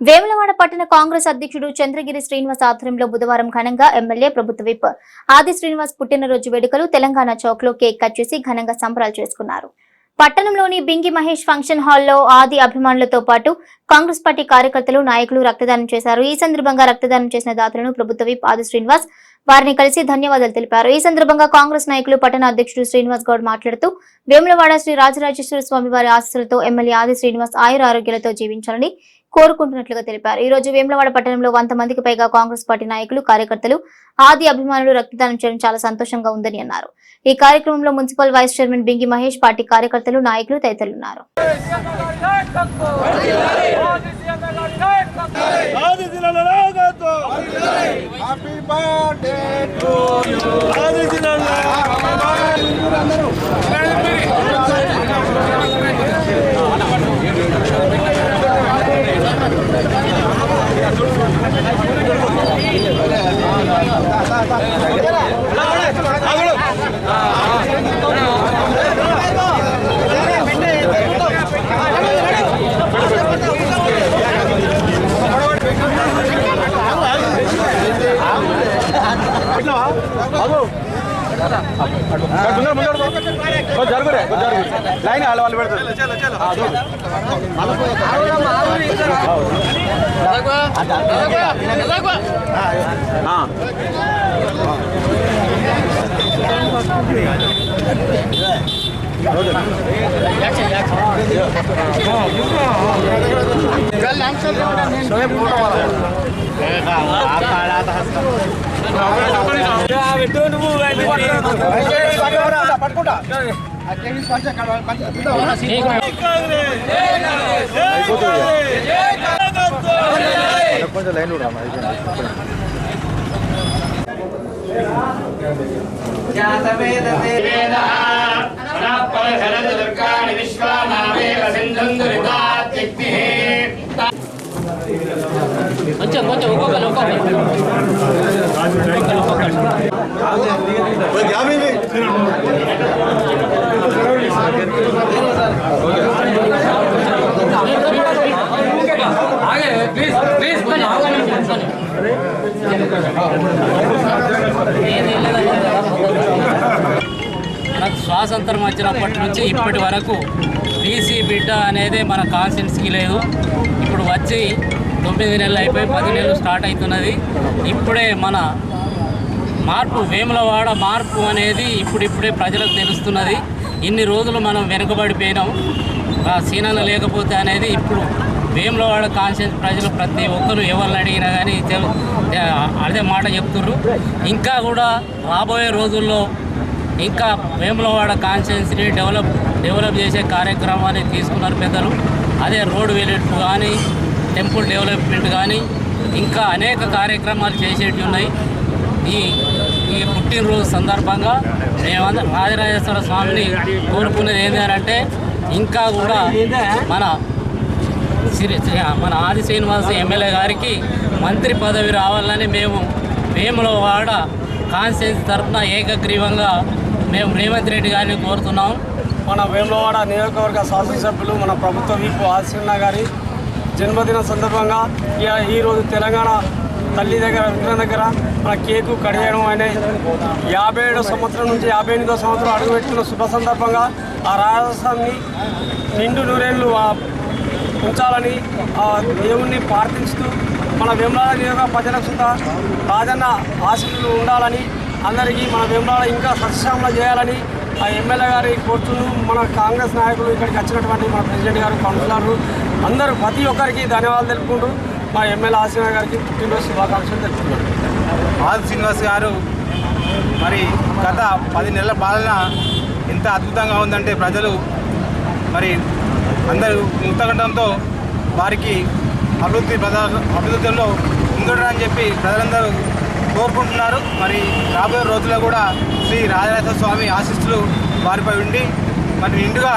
వేములవాడ పట్టణ కాంగ్రెస్ అధ్యక్షుడు చంద్రగిరి శ్రీనివాస్ ఆధ్వర్యంలో బుధవారం ఘనంగా ఎమ్మెల్యే ప్రభుత్వ విప్ ఆది శ్రీనివాస్ పుట్టినరోజు వేడుకలు తెలంగాణ చౌక్లో కేక్ కట్ చేసి ఘనంగా సంబరాలు చేసుకున్నారు. పట్టణంలోని బింగి మహేష్ ఫంక్షన్ హాల్లో ఆది అభిమానులతో పాటు కాంగ్రెస్ పార్టీ కార్యకర్తలు నాయకులు రక్తదానం చేశారు. ఈ సందర్భంగా రక్తదానం చేసిన దాతలను ప్రభుత్వ విప్ ఆది శ్రీనివాస్ వారిని కలిసి ధన్యవాదాలు తెలిపారు. ఈ సందర్భంగా కాంగ్రెస్ నాయకులు పట్టణ అధ్యక్షుడు శ్రీనివాస్ గౌడ్ మాట్లాడుతూ వేములవాడ శ్రీ రాజరాజేశ్వర స్వామి వారి ఆశీస్సులతో ఎమ్మెల్యే ఆది శ్రీనివాస్ ఆయుర ఆరోగ్యాలతో జీవించాలని కోరుకుంటున్నట్లుగా తెలిపారు. ఈ రోజు వేములవాడ పట్టణంలో వంద మందికి పైగా కాంగ్రెస్ పార్టీ నాయకులు కార్యకర్తలు ఆది అభిమానులు రక్తదానం చేయడం చాలా సంతోషంగా ఉందని అన్నారు. ఈ కార్యక్రమంలో municipal vice chairman Bingi Mahesh party కార్యకర్తలు నాయకులు తదితరులు ఉన్నారు ఆది జిల్లాలో లైన్ వాళ్ళు వాళ్ళు పెడతారు పట్టుకుంటా కొంచెం లైన్ కూడా కొంచెం కొంచెం ఒక్కొక్కరు ఒక్కొక్కరు. మనకు స్వాతంత్రం వచ్చినప్పటి నుంచి ఇప్పటి వరకు బీసీ బిడ్డ అనేది మన కాన్స్టిట్యూన్సీకి లేదు. ఇప్పుడు వచ్చి తొమ్మిది నెలలు అయిపోయి పది నెలలు స్టార్ట్ అవుతున్నది. ఇప్పుడే మన మార్పు వేములవాడ మార్పు అనేది ఇప్పుడిప్పుడే ప్రజలకు తెలుస్తున్నది. ఇన్ని రోజులు మనం వెనుకబడిపోయినాం. ఆ సీనలు లేకపోతే అనేది ఇప్పుడు వేములవాడ కాన్షియన్స్ ప్రజలు ప్రతి ఒక్కరు ఎవరిని అడిగినా కానీ అదే మాట చెప్తుర్రు. ఇంకా కూడా రాబోయే రోజుల్లో ఇంకా వేములవాడ కాన్షియన్స్ని డెవలప్ డెవలప్ చేసే కార్యక్రమాన్ని తీసుకున్నారు పెద్దలు. అదే రోడ్ వెలుపు కానీ టెంపుల్ డెవలప్మెంట్ కానీ ఇంకా అనేక కార్యక్రమాలు చేసేటివి ఉన్నాయి. ఈ ఈ పుట్టినరోజు సందర్భంగా మేమందరం రాజరాజేశ్వర స్వామిని కోరుకునేది ఏంటంటే ఇంకా కూడా మన సిరి మన ఆది శ్రీనివాస ఎమ్మెల్యే గారికి మంత్రి పదవి రావాలని మేము వేములవాడ కాన్స్టిట్యూన్సీ తరఫున ఏకగ్రీవంగా మేము రేవంత్ రెడ్డి గారిని కోరుతున్నాం. మన వేములవాడ నియోజకవర్గ శాసనసభ్యులు మన ప్రభుత్వ వీపు ఆశీర్ణ గారి జన్మదిన సందర్భంగా ఈరోజు తెలంగాణ తల్లి దగ్గర విగ్రహం దగ్గర మన కేకు కడియడం అనే యాభై ఏడో సంవత్సరం నుంచి యాభై ఎనిమిదో సంవత్సరం అడుగుపెట్టిన శుభ సందర్భంగా ఆ రాజస్థాన్ని నిండు నూరేళ్ళు ఉంచాలని దేవుణ్ణి ప్రార్థిస్తూ మన వేములాడ నియోజక ప్రజలకు సుత రాజన్న ఆశీస్సులు ఉండాలని అందరికీ మన వేములాడ ఇంకా సస్యశ్యామల చేయాలని ఆ ఎమ్మెల్యే గారి కోరుతును మన కాంగ్రెస్ నాయకులు ఇక్కడికి వచ్చినటువంటి మన ప్రెసిడెంట్ గారు కౌన్సిలర్లు అందరూ ప్రతి ఒక్కరికి ధన్యవాదాలు తెలుపుకుంటూ మా ఎమ్మెల్యే ఆశీర్వ గారికి పుట్టినరోజు శుభాకాంక్షలు తెలుపుతున్నాను ఆది శ్రీనివాస్ గారు మరి గత పది నెలల పాలన ఎంత అద్భుతంగా ఉందంటే ప్రజలు మరి అందరూ ముక్తగండంతో వారికి అభివృద్ధి ప్రజా అభివృద్ధిలో ముందుండాలని చెప్పి ప్రజలందరూ కోరుకుంటున్నారు. మరి రాబోయే రోజుల్లో కూడా శ్రీ రాజరాజ స్వామి ఆశీస్సులు వారిపై ఉండి మరి నిండుగా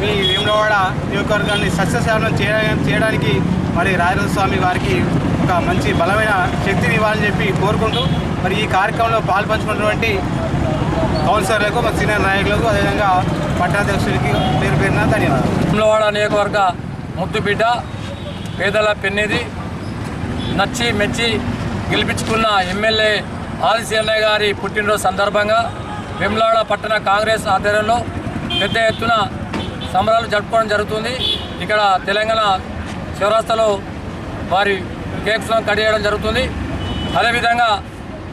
మీ వేములవాడ నియోజకవర్గాన్ని సస్యసేవనం చేయడానికి చేయడానికి మరి రాజరాజ స్వామి వారికి ఒక మంచి బలమైన శక్తిని ఇవ్వాలని చెప్పి కోరుకుంటూ మరి ఈ కార్యక్రమంలో పాల్పంచుకున్నటువంటి కౌన్సిలర్లకు మా సీనియర్ నాయకులకు అదేవిధంగా పట్టణాధ్యక్షులకి పేరు పేరున ధన్యవాదాలు. వేములవాడ నియోజకవర్గ ముద్దు బిడ్డ పేదల పెన్నిది నచ్చి మెచ్చి గెలిపించుకున్న ఎమ్మెల్యే ఆదిశి అన్నయ్య గారి పుట్టినరోజు సందర్భంగా వెమ్లాడ పట్టణ కాంగ్రెస్ ఆధ్వర్యంలో పెద్ద ఎత్తున సంబరాలు జరుపుకోవడం జరుగుతుంది. ఇక్కడ తెలంగాణ శివరాస్తలో వారి కేక్స్ కట్ చేయడం జరుగుతుంది. అదేవిధంగా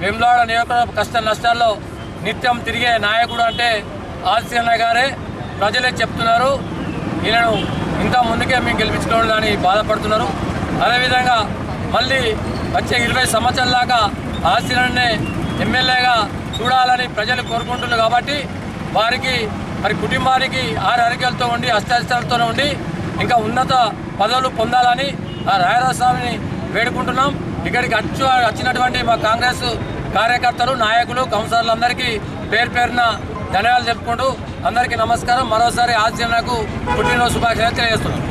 వెమ్లాడ నియోజకవర్గ కష్ట నష్టాల్లో నిత్యం తిరిగే నాయకుడు అంటే ఆదిశి గారే. ప్రజలే చెప్తున్నారు. ఈయనను ఇంకా ముందుకే మేము గెలిపించుకోవాలని బాధపడుతున్నారు. అదేవిధంగా మళ్ళీ వచ్చే ఇరవై సంవత్సరాల దాకా ఆశీర్వాదనే ఎమ్మెల్యేగా చూడాలని ప్రజలు కోరుకుంటున్నారు కాబట్టి వారికి మరి కుటుంబానికి ఆరు అరికలతో ఉండి అష్టాయిష్టాలతో ఉండి ఇంకా ఉన్నత పదవులు పొందాలని ఆ రాయరాజస్వామిని వేడుకుంటున్నాం. ఇక్కడికి అచ్చు వచ్చినటువంటి మా కాంగ్రెస్ కార్యకర్తలు నాయకులు కౌన్సిలర్లందరికీ పేరు పేరున ధన్యవాదాలు చెప్పుకుంటూ అందరికీ నమస్కారం. మరోసారి ఆశీర్వాదకు పుట్టినరోజు శుభాకాంక్షలు తెలియజేస్తున్నాను